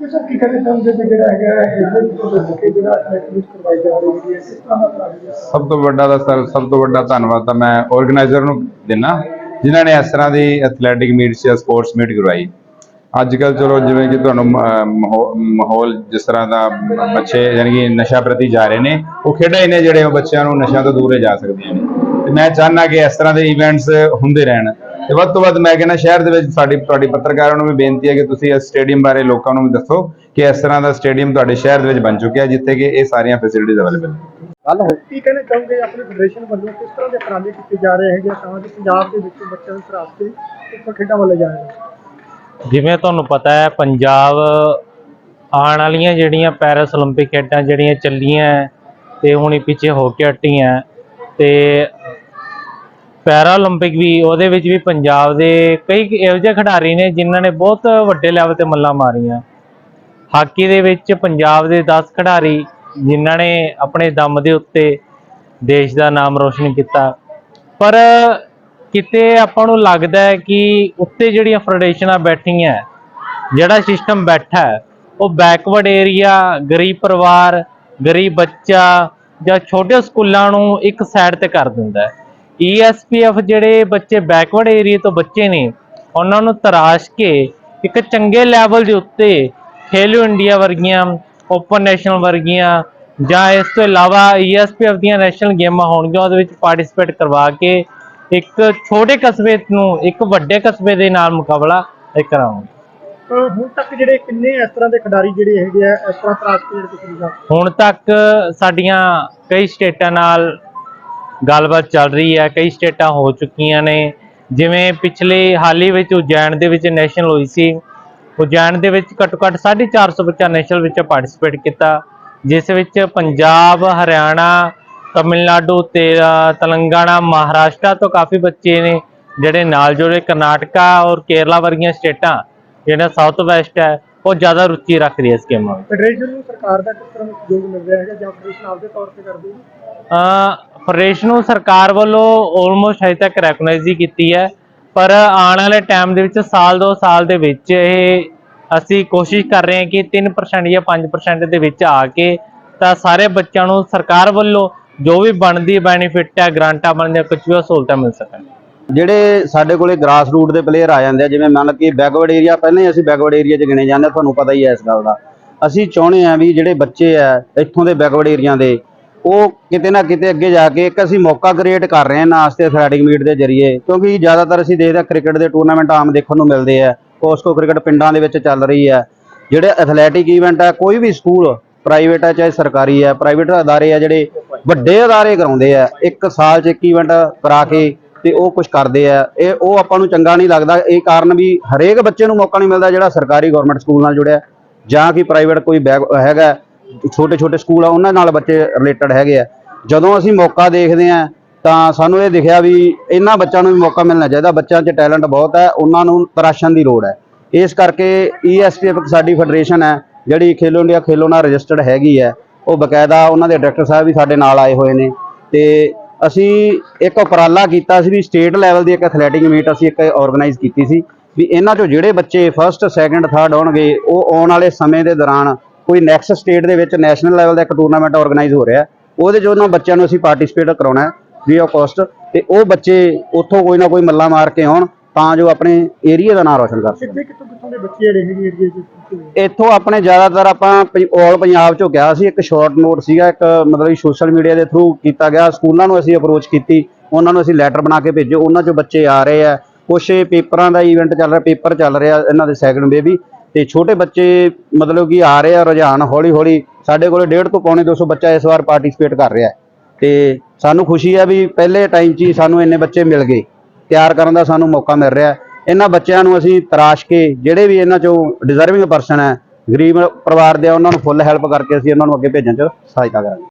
ਇਹ ਸਭ ਕੀ ਕਹਿੰਦੇ ਚਾਹੁੰਦੇ ਤੇ ਜਿਹੜਾ ਹੈਗਾ ਇਹਦੇ ਵਿੱਚ ਕਿ ਜਿਹੜਾ ਐਕਟੀਵਿਟੀ ਕਰਵਾਈ ਜਾ ਰਹੀ ਹੈ। ਕਿਸ ਤਰ੍ਹਾਂ ਦਾ ਸਭ ਤੋਂ ਵੱਡਾ ਦਾ ਸਰ, ਸਭ ਤੋਂ ਵੱਡਾ ਧੰਨਵਾਦ ਤਾਂ ਮੈਂ ਆਰਗੇਨਾਈਜ਼ਰ ਨੂੰ ਦਿੰਨਾ, ਜਿਨ੍ਹਾਂ ਨੇ ਇਸ ਤਰ੍ਹਾਂ ਦੀ ਐਥਲੈਟਿਕ ਮੀਟ ਜਾਂ ਸਪੋਰਟਸ ਮੀਟ ਕਰਵਾਈ। ਅੱਜ ਕੱਲ ਚਲੋ ਜਿਵੇਂ ਕਿ ਤੁਹਾਨੂੰ ਮਾਹੌਲ ਜਿਸ ਤਰ੍ਹਾਂ ਦਾ ਬੱਚੇ ਯਾਨੀ ਕਿ ਨਸ਼ਾ ਪ੍ਰਤੀ ਜਾ ਰਹੇ ਨੇ, ਉਹ ਖੇਡਾਂ ਹੀ ਨੇ ਜਿਹੜੇ ਉਹ ਬੱਚਿਆਂ ਨੂੰ ਨਸ਼ਿਆਂ ਤੋਂ ਦੂਰ ਜਾ ਸਕਦੀਆਂ ਨੇ। ਤੇ ਮੈਂ ਚਾਹੁੰਦਾ ਕਿ ਇਸ ਤਰ੍ਹਾਂ ਦੇ ਇਵੈਂਟਸ ਹੁੰਦੇ ਰਹਿਣ। ਤੇ ਵੱਧ ਤੋਂ ਵੱਧ ਮੈਂ ਕਹਿੰਦਾ ਸ਼ਹਿਰ ਦੇ ਵਿੱਚ ਸਾਡੀ ਤੁਹਾਡੀ ਪੱਤਰਕਾਰਾਂ ਨੂੰ ਵੀ ਬੇਨਤੀ ਹੈ ਕਿ ਤੁਸੀਂ ਇਸ ਸਟੇਡੀਅਮ ਬਾਰੇ ਲੋਕਾਂ ਨੂੰ ਵੀ ਦੱਸੋ ਕਿ ਇਸ ਤਰ੍ਹਾਂ ਦਾ ਸਟੇਡੀਅਮ ਤੁਹਾਡੇ ਸ਼ਹਿਰ ਦੇ ਵਿੱਚ ਬਣ ਚੁੱਕਿਆ ਜਿੱਥੇ ਕਿ ਇਹ ਸਾਰੀਆਂ ਫੈਸਿਲਿਟੀਜ਼ ਅਵੇਲੇਬਲ ਨੇ ਗੱਲ ਹੋ ਕੀ ਕਹਿਣਾ ਚਾਹੁੰਦੇ ਆਪਣੀ ਫੈਡਰੇਸ਼ਨ ਵੱਲੋਂ ਕਿਸ ਤਰ੍ਹਾਂ ਦੇ ਉਪਰਾਲੇ ਕੀਤੇ ਜਾ ਰਹੇ ਹੈਗੇ ਤਾਂ ਕਿ ਪੰਜਾਬ ਦੇ ਵਿੱਚ ਬੱਚਿਆਂ ਨੂੰ ਸਰਾਪ ਤੇ ਉੱਪਰ ਖੇਡਾਂ ਵੱਲ ਜਾਇਆ ਜਿਵੇਂ ਤੁਹਾਨੂੰ ਪਤਾ ਹੈ ਪੰਜਾਬ ਆਉਣ ਵਾਲੀਆਂ ਜਿਹੜੀਆਂ ਪੈਰਿਸ 올림픽 ਖੇਡਾਂ ਜਿਹੜੀਆਂ ਚੱਲੀਆਂ ਹੈ ਤੇ ਹੁਣੀ ਪਿੱਛੇ ਹੋ ਕੇ ਹਟੀਆਂ ਤੇ ਪੈਰਾ 올림픽 ਵੀ ਉਹਦੇ ਵਿੱਚ ਵੀ ਪੰਜਾਬ ਦੇ ਕਈ ਇਹੋ ਜਿਹੇ ਖਿਡਾਰੀ ਨੇ ਜਿਨ੍ਹਾਂ ਨੇ ਬਹੁਤ ਵੱਡੇ ਲੈਵਲ ਤੇ ਮੱਲਾਂ ਮਾਰੀਆਂ ਹਾਕੀ ਦੇ ਵਿੱਚ ਪੰਜਾਬ ਦੇ 10 ਖਿਡਾਰੀ ਜਿਨ੍ਹਾਂ ਨੇ ਆਪਣੇ ਦਮ ਦੇ ਉੱਤੇ ਦੇਸ਼ ਦਾ ਨਾਮ ਰੋਸ਼ਨ ਕੀਤਾ ਪਰ ਕਿਤੇ ਆਪਾਂ ਨੂੰ ਲੱਗਦਾ ਹੈ ਕਿ ਉੱਤੇ ਜਿਹੜੀਆਂ ਫੈਡਰੇਸ਼ਨਾਂ ਬੈਠੀਆਂ ਹੈ, ਜਿਹੜਾ ਸਿਸਟਮ ਬੈਠਾ ਹੈ ਉਹ ਬੈਕਵਰਡ ਏਰੀਆ ਗਰੀਬ ਪਰਿਵਾਰ ਗਰੀਬ ਬੱਚਾ ਜਾਂ ਛੋਟੇ ਸਕੂਲਾਂ ਨੂੰ ਇੱਕ ਸਾਈਡ ਤੇ ਕਰ ਦਿੰਦਾ ਹੈ ESPF ਜਿਹੜੇ ਬੱਚੇ ਬੈਕਵਰਡ ਏਰੀਆ ਤੋਂ ਬੱਚੇ ਨੇ ਉਹਨਾਂ ਨੂੰ ਤਰਾਸ਼ ਕੇ ਇੱਕ ਚੰਗੇ ਲੈਵਲ ਦੇ ਉੱਤੇ ਖੇਲੋ ਇੰਡੀਆ ਵਰਗੀਆਂ ਓਪਨ ਨੈਸ਼ਨਲ ਵਰਗੀਆਂ ਜਾਂ ਇਸ ਤੋਂ ਇਲਾਵਾ ESPF ਦੀਆਂ ਨੈਸ਼ਨਲ ਗੇਮਾਂ ਹੋਣਗੀਆਂ ਉਹਦੇ ਵਿੱਚ ਪਾਰਟਿਸਿਪੇਟ ਕਰਵਾ ਕੇ ਇੱਕ ਛੋਟੇ ਕਸਬੇ ਨੂੰ ਇੱਕ ਵੱਡੇ ਕਸਬੇ ਦੇ ਨਾਲ ਮੁਕਾਬਲਾ ਕਰਾਉਂਗੇ ਹੁਣ ਤੱਕ ਜਿਹੜੇ ਕਿੰਨੇ ਇਸ ਤਰ੍ਹਾਂ ਦੇ ਖਿਡਾਰੀ ਜਿਹੜੇ ਹੈਗੇ ਆ ਇਸ ਤਰ੍ਹਾਂ ਤਰਾਸ਼ ਕੇ ਜਿਹੜੇ ਤੁਸੀਂ ਹੁਣ ਤੱਕ ਸਾਡੀਆਂ ਕਈ ਸਟੇਟਾਂ ਨਾਲ ਗੱਲਬਾਤ ਚੱਲ ਰਹੀ ਹੈ ਕਈ ਸਟੇਟਾਂ ਹੋ ਚੁੱਕੀਆਂ ਨੇ ਜਿਵੇਂ ਪਿਛਲੇ ਹਾਲ ਹੀ ਵਿੱਚ ਉਜੈਨ ਦੇ ਵਿੱਚ ਨੈਸ਼ਨਲ ਹੋਈ ਸੀ ਉਜੈਨ ਦੇ ਵਿੱਚ ਘੱਟੋ ਘੱਟ 450 ਬੱਚਾ ਨੈਸ਼ਨਲ ਵਿੱਚ ਪਾਰਟਿਸਿਪੇਟ ਕੀਤਾ ਜਿਸ ਵਿੱਚ ਪੰਜਾਬ ਹਰਿਆਣਾ ਤਮਿਲਨਾਡੂ ਤੇ ਅ, ਤੇਲੰਗਾਨਾ ਮਹਾਰਾਸ਼ਟਰ ਤੋਂ ਕਾਫੀ ਬੱਚੇ ਨੇ ਜਿਹੜੇ ਨਾਲ ਜੁੜੇ ਕਰਨਾਟਕਾ ਔਰ ਕੇਰਲਾ ਵਰਗੀਆਂ ਸਟੇਟਾਂ ਜਿਹੜਾ ਸਾਊਥ ਵੈਸਟ ਹੈ ਉਹ ਜ਼ਿਆਦਾ ਰੁਚੀ ਰੱਖ ਰਹੀ ਹੈ ਇਸ ਗੇਮਾਂ ਵਿੱਚ। ਫੈਡਰੇਸ਼ਨ ਨੂੰ ਸਰਕਾਰ ਦਾ ਕਿਸ ਤਰ੍ਹਾਂ ਦਾ ਸਹਿਯੋਗ ਮਿਲ ਰਿਹਾ ਹੈਗਾ ਜਾਂ ਫੈਡਰੇਸ਼ਨ ਆਪਦੇ ਤੌਰ ਤੇ ਕਰਦੀ ਹੈ? ਅ ਫੈਡਰੇਸ਼ਨ ਨੂੰ ਸਰਕਾਰ ਵੱਲੋਂ ਆਲਮੋਸਟ ਹਜੇ ਤੱਕ ਰੈਕਗਨਾਈਜ਼ ਹੀ ਕੀਤੀ ਹੈ ਪਰ ਆਉਣ ਵਾਲੇ ਟਾਈਮ ਦੇ ਵਿੱਚ ਸਾਲ ਦੋ ਸਾਲ ਦੇ ਵਿੱਚ ਇਹ ਅਸੀਂ ਕੋਸ਼ਿਸ਼ ਕਰ ਰਹੇ ਹਾਂ ਕਿ 3% ਜਾਂ 5% ਦੇ ਵਿੱਚ ਆ ਕੇ ਤਾਂ ਸਾਰੇ ਬੱਚਿਆਂ ਨੂੰ ਸਰਕਾਰ ਵੱਲੋਂ ਜੋ ਵੀ ਬਣਦੀ ਬੈਨੀਫਿਟ ਹੈ ਗ੍ਰਾਂਟਾਂ ਬਣਦੀਆਂ ਕੁਝ ਵੀ ਸਹੂਲਤਾਂ ਮਿਲ ਸਕਣ। ਜਿਹੜੇ ਸਾਡੇ ਕੋਲੇ ਗ੍ਰਾਸ ਰੂਟ ਦੇ ਪਲੇਅਰ ਆ ਜਾਂਦੇ ਆ, ਜਿਵੇਂ ਮੰਨ ਕਿ ਬੈਕਵਰਡ ਏਰੀਆ ਪਹਿਲਾਂ ਹੀ ਅਸੀਂ ਬੈਕਵਰਡ ਏਰੀਆ 'ਚ ਗਿਣੇ ਜਾਂਦੇ ਆ, ਤੁਹਾਨੂੰ ਪਤਾ ਹੀ ਹੈ ਇਸ ਗੱਲ ਦਾ। ਅਸੀਂ ਚਾਹੁੰਦੇ ਆ ਵੀ ਜਿਹੜੇ ਬੱਚੇ ਆ, ਇੱਥੋਂ ਦੇ ਬੈਕਵਰਡ ਏਰੀਆ ਦੇ, ਉਹ ਕਿਤੇ ਨਾ ਕਿਤੇ ਅੱਗੇ ਜਾ ਕੇ ਇੱਕ ਅਸੀਂ ਮੌਕਾ ਕ੍ਰੀਏਟ ਕਰ ਰਹੇ ਹਾਂ ਨਾਸਤੇ ਐਥਲੈਟਿਕ ਮੀਟ ਦੇ ਜ਼ਰੀਏ, ਕਿਉਂਕਿ ਜ਼ਿਆਦਾਤਰ ਅਸੀਂ ਦੇਖਦੇ ਆ ਕ੍ਰਿਕਟ ਦੇ ਟੂਰਨਾਮੈਂਟ ਆਮ ਦੇਖਣ ਨੂੰ ਮਿਲਦੇ ਆ ਕੋਸਕੋ ਕ੍ਰਿਕਟ ਪਿੰਡਾਂ ਦੇ ਵਿੱਚ ਚੱਲ ਰਹੀ ਹੈ। ਜਿਹੜੇ ਐਥਲੈਟਿਕ ਈਵੈਂਟ ਆ, ਕੋਈ ਵੀ ਸਕੂਲ ਪ੍ਰਾਈਵੇਟ ਆ, ਚਾਹੇ ਸਰਕਾਰੀ ਆ ਪ੍ਰਾਈਵੇਟ ਅਦਾਰੇ ਆ, ਜਿਹੜੇ ਵੱਡੇ ਅਦਾਰੇ ਕਰਾਉਂਦੇ ਆ, ਇੱਕ ਸਾਲ 'ਚ ਇੱਕ ਈਵੈਂਟ ਕਰਾ ਕੇ ਤੇ ਉਹ ਕੁਝ ਕਰਦੇ ਆ। ਇਹ ਉਹ ਆਪਾਂ ਨੂੰ ਚੰਗਾ ਨਹੀਂ ਲੱਗਦਾ। ਇਹ ਕਾਰਨ ਵੀ ਹਰੇਕ ਬੱਚੇ ਨੂੰ ਮੌਕਾ ਨਹੀਂ ਮਿਲਦਾ ਜਿਹੜਾ ਸਰਕਾਰੀ ਗਵਰਨਮੈਂਟ ਸਕੂਲ ਨਾਲ ਜੁੜਿਆ। ਜਾਂ ਕਿ ਪ੍ਰਾਈਵੇਟ ਕੋਈ ਬੈਗ ਹੈਗਾ ਛੋਟੇ ਛੋਟੇ ਸਕੂਲ ਆ, ਉਹਨਾਂ ਨਾਲ ਬੱਚੇ ਰਿਲੇਟਡ ਹੈਗੇ ਆ। ਜਦੋਂ ਅਸੀਂ ਮੌਕਾ ਦੇਖਦੇ ਆ, ਤਾਂ ਸਾਨੂੰ ਇਹ ਦਿਖਿਆ ਵੀ ਇਹਨਾਂ ਬੱਚਿਆਂ ਨੂੰ ਵੀ ਮੌਕਾ ਮਿਲਣਾ ਚਾਹੀਦਾ। ਬੱਚਿਆਂ 'ਚ ਟੈਲੈਂਟ ਬਹੁਤ ਹੈ, ਉਹਨਾਂ ਨੂੰ ਤਰਾਸ਼ਣ ਦੀ ਲੋੜ ਹੈ। ਇਸ ਕਰਕੇ ESPF ਸਾਡੀ ਫੈਡਰੇਸ਼ਨ ਹੈ, ਜਿਹੜੀ ਖੇਲੋ ਇੰਡੀਆ ਖੇਲੋ ਨਾਲ ਰਜਿਸਟਰਡ ਹੈਗੀ ਹੈ। ਉਹ ਬਕਾਇਦਾ ਉਹਨਾਂ ਦੇ ਡਾਇਰੈਕਟਰ ਸਾਹਿਬ ਵੀ ਸਾਡੇ ਨਾਲ ਆਏ ਹੋਏ ਨੇ। ਤੇ ਅਸੀਂ ਇੱਕ ਉਪਰਾਲਾ ਕੀਤਾ ਸੀ ਵੀ ਸਟੇਟ ਲੈਵਲ ਦੀ ਇੱਕ ਐਥਲੈਟਿਕ ਮੀਟ ਅਸੀਂ ਇੱਕ ਆਰਗੇਨਾਈਜ਼ ਕੀਤੀ ਸੀ ਵੀ ਇਹਨਾਂ ਚੋਂ ਜਿਹੜੇ ਬੱਚੇ ਫਰਸਟ ਸੈਕੰਡ ਥਰਡ ਆਉਣਗੇ, ਉਹ ਆਉਣ ਵਾਲੇ ਸਮੇਂ ਦੇ ਦੌਰਾਨ ਕੋਈ ਨੈਕਸਟ ਸਟੇਟ ਦੇ ਵਿੱਚ ਨੈਸ਼ਨਲ ਲੈਵਲ ਦਾ ਇੱਕ ਟੂਰਨਾਮੈਂਟ ਆਰਗੇਨਾਈਜ਼ ਹੋ ਰਿਹਾ। ਉਹਦੇ 'ਚ ਉਹਨਾਂ ਬੱਚਿਆਂ ਨੂੰ ਅਸੀਂ ਪਾਰਟਿਸਿਪੇਟ ਕਰਾਉਣਾ ਹੈ ਫ੍ਰੀ ਆਫ ਕਾਸਟ ਤੇ ਉਹ ਬੱਚੇ ਉੱਥੋਂ ਕੋਈ ਨਾ ਕੋਈ ਮੱਲਾ ਮਾਰ ਕੇ ਆਉਣ। ਤਾਂ ਜੋ ਆਪਣੇ ਏਰੀਆ ਦਾ ਨਾਮ ਰੋਸ਼ਨ ਕਰ ਸਕਣ। ਕਿੱਥੇ ਕਿੱਥੋਂ ਕਿੱਥੋਂ ਦੇ ਬੱਚੇ ਜਿਹੜੇ ਹੈਗੇ ਏਰੀਏ 'ਚ ਇੱਥੋਂ ਆਪਣੇ ਜ਼ਿਆਦਾਤਰ ਆਪਾਂ ਆਲ ਪੰਜਾਬ ਚੋਂ ਗਿਆ ਸੀ ਇੱਕ ਸ਼ਾਰਟ ਨੋਟ ਸੀਗਾ ਇੱਕ ਮਤਲਬ ਸੋਸ਼ਲ ਮੀਡੀਆ ਦੇ ਥਰੂ ਕੀਤਾ ਗਿਆ। ਸਕੂਲਾਂ ਨੂੰ ਅਸੀਂ ਅਪਰੋਚ ਕੀਤੀ ਉਹਨਾਂ ਨੂੰ ਅਸੀਂ ਲੈਟਰ ਬਣਾ ਕੇ ਭੇਜੇ। ਉਹਨਾਂ ਚੋਂ ਬੱਚੇ ਆ ਰਹੇ ਆ। ਕੁਛ ਪੇਪਰਾਂ ਦਾ ਇਵੈਂਟ ਚੱਲ ਰਿਹਾ ਪੇਪਰ ਚੱਲ ਰਿਹਾ ਇਹਨਾਂ ਦੇ ਸੈਕੰਡ ਬੇਬੀ ਤੇ ਛੋਟੇ ਬੱਚੇ ਮਤਲਬ ਕਿ ਆ ਰਹੇ ਆ ਰੁਝਾਨ ਹੌਲੀ ਹੌਲੀ ਸਾਡੇ ਕੋਲੇ 1.5 ਤੋਂ ਪੌਣੇ 200 ਬੱਚਾ ਇਸ ਵਾਰ ਪਾਰਟਿਸਿਪੇਟ ਕਰ ਰਿਹਾ। ਤੇ ਸਾਨੂੰ ਖੁਸ਼ੀ ਹੈ ਵੀ ਪਹਿਲੇ ਟਾਈਮ 'ਚ ਹੀ ਸਾਨੂੰ ਇੰਨੇ ਬੱਚੇ ਮਿਲ ਗਏ। ਤਿਆਰ ਕਰਨ ਦਾ ਸਾਨੂੰ ਮੌਕਾ ਮਿਲ ਰਿਹਾ ਹੈ। ਇਹਨਾਂ ਬੱਚਿਆਂ ਨੂੰ ਅਸੀਂ ਤਰਾਸ਼ ਕੇ ਜਿਹੜੇ ਵੀ ਇਹਨਾਂ ਚੋਂ ਡਿਜ਼ਰਵਿੰਗ ਪਰਸਨ ਹੈ ਗਰੀਬ ਪਰਿਵਾਰ ਦੇ ਆ, ਉਹਨਾਂ ਨੂੰ ਫੁੱਲ ਹੈਲਪ ਕਰਕੇ ਅਸੀਂ ਉਹਨਾਂ ਨੂੰ ਅੱਗੇ ਭੇਜਣ 'ਚ ਸਹਾਇਤਾ ਕਰਾਂਗੇ